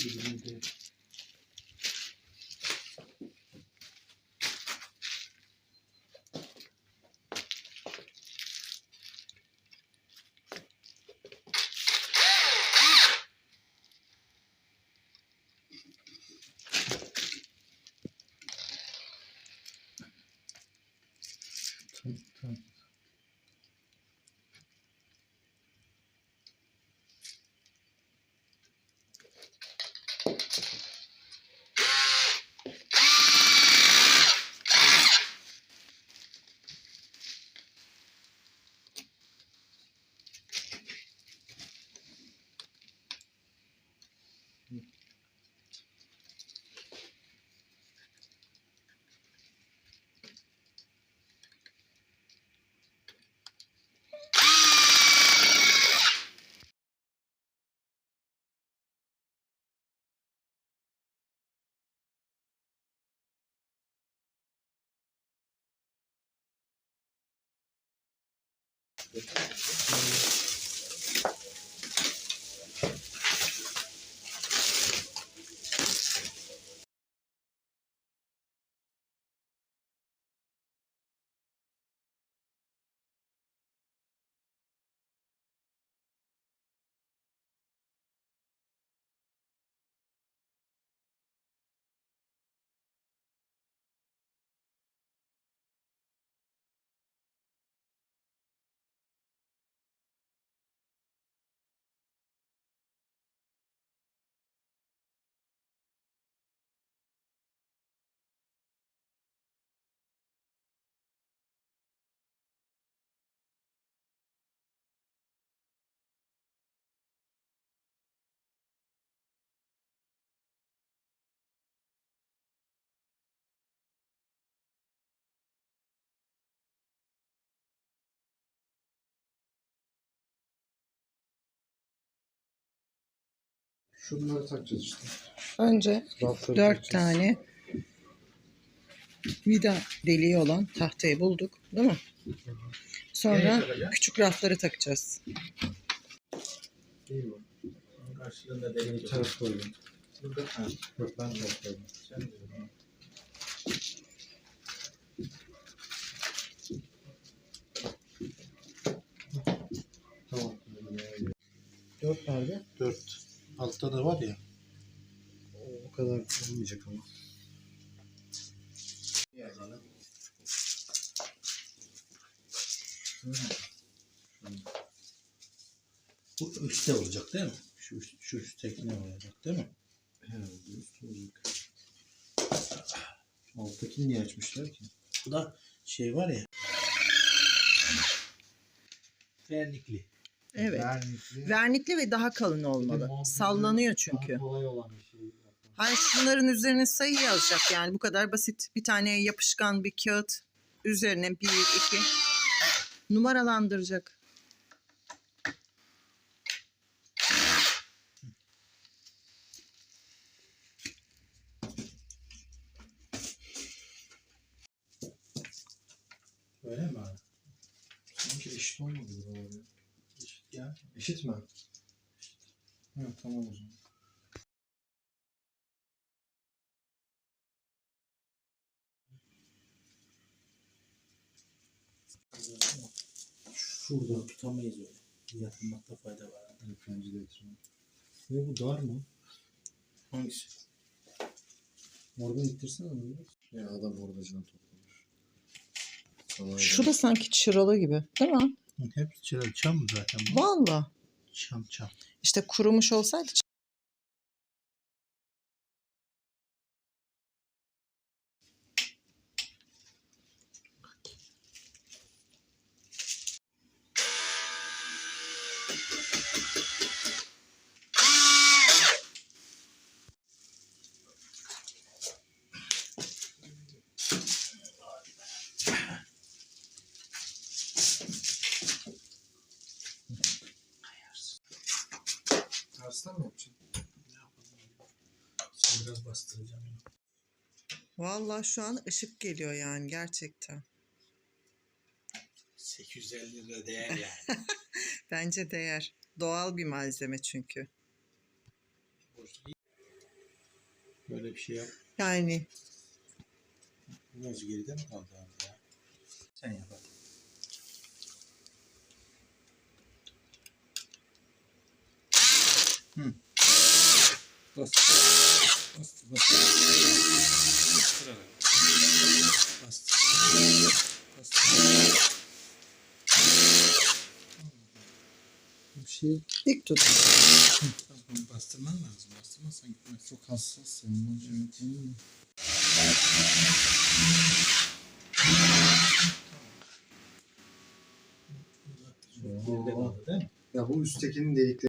Birbirine Tamam, Thank you. Şunları takacağız işte. Önce Rafları dört takacağız. tane vida deliği olan tahtayı bulduk değil mi? Sonra küçük rafları takacağız. Mi? Karşılığında Ters. Burada ha. Sen. Dört nerede? Dört. Altta da var ya. O, kadar olmayacak ama. Yazalım. Bu üstte olacak değil mi? Şu, üst- şu üsttekine olacak değil mi? Herhalde üstü olacak. Alttakini niye açmışlar ki? Bu da şey var ya. Vernikli. Evet. Vernikli. Vernikli ve daha kalın olmalı. Sallanıyor çünkü. Kolay olan bir şey. Hayır şunların üzerine sayı yazacak yani bu kadar basit. Bir tane yapışkan bir kağıt üzerine bir, iki numaralandıracak. Öyle mi abi? Sanki eşit olmadı ya. Eşit mi? Ha, tamam o zaman. Şurada tutamayız öyle. Yakınmakta fayda var. Evet, bence de yatırım. Ne bu dar mı? Hangisi? Oradan ittirsene onu. Ya adam orada can toplamış. Sana Şu da sanki çıralı gibi değil mi? Hep çıra çam mı zaten bu? Valla. Çam çam. İşte kurumuş olsaydı Tersten mi yapacaksın? Ne yapalım? Sen biraz bastıracağım. Valla şu an ışık geliyor yani gerçekten. 850 lira değer yani. Bence değer. Doğal bir malzeme çünkü. Böyle bir şey yap. Yani Biraz geride mi kaldı abi ya? Sen yap hadi. Hı. Bas. Bas. Bas. Sıra ver. Bas. Bas. Bir şey dik tut. Tamam, Bastırman lazım. Bastırmazsan gitmez. çok hassas senin hocam. Ya bu üsttekinin delikleri